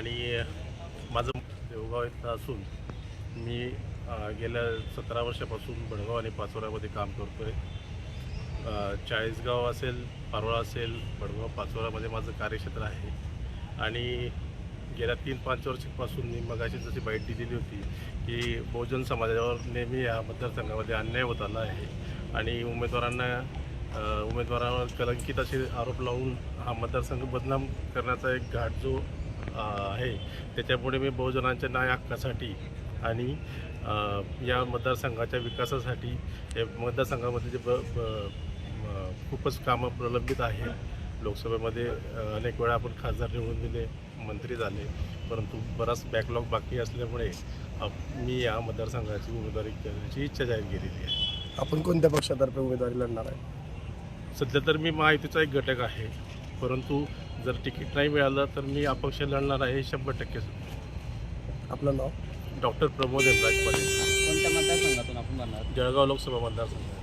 आणि माझं देवगाव इथं असून मी गेल्या सतरा वर्षापासून बडगाव आणि पाचोऱ्यामध्ये काम करतो आहे चाळीसगाव असेल पारोळा असेल बडगाव पाचोऱ्यामध्ये माझं कार्यक्षेत्र आहे. आणि गेल्या तीन पाच वर्षापासून मी मगाशी जशी बाईट दिलेली होती की बहुजन समाजावर नेहमी या मतदारसंघामध्ये अन्याय होत आला आहे. आणि उमेदवारांना उमेदवारावर कलंकित असे आरोप लावून हा मतदारसंघ बदनाम करण्याचा एक घाट जो आहे. त्याच्यापुढे मी बहुजनांच्या न्याय हक्कासाठी आणि या मतदारसंघाच्या विकासासाठी या मतदारसंघामध्ये जे ब खूपच कामं प्रलंबित आहेत. लोकसभेमध्ये अनेक वेळा आपण खासदार निवडून दिले मंत्री झाले परंतु बराच बॅकलॉग बाकी असल्यामुळे मी या मतदारसंघाची उमेदवारी करण्याची इच्छा जाहीर केलेली आहे. आपण कोणत्या पक्षातर्फे उमेदवारी लढणार आहे? सध्या तर मी महायुतीचा एक घटक आहे. परंतु जर तिकीट नाही मिळालं तर मी अपक्ष लढणार आहे शंभर टक्के आपलं नाव? डॉक्टर प्रमोद हेमराज पाटील कोणत्या मतदारसंघातून आपण बनणार जळगाव लोकसभा मतदारसंघ.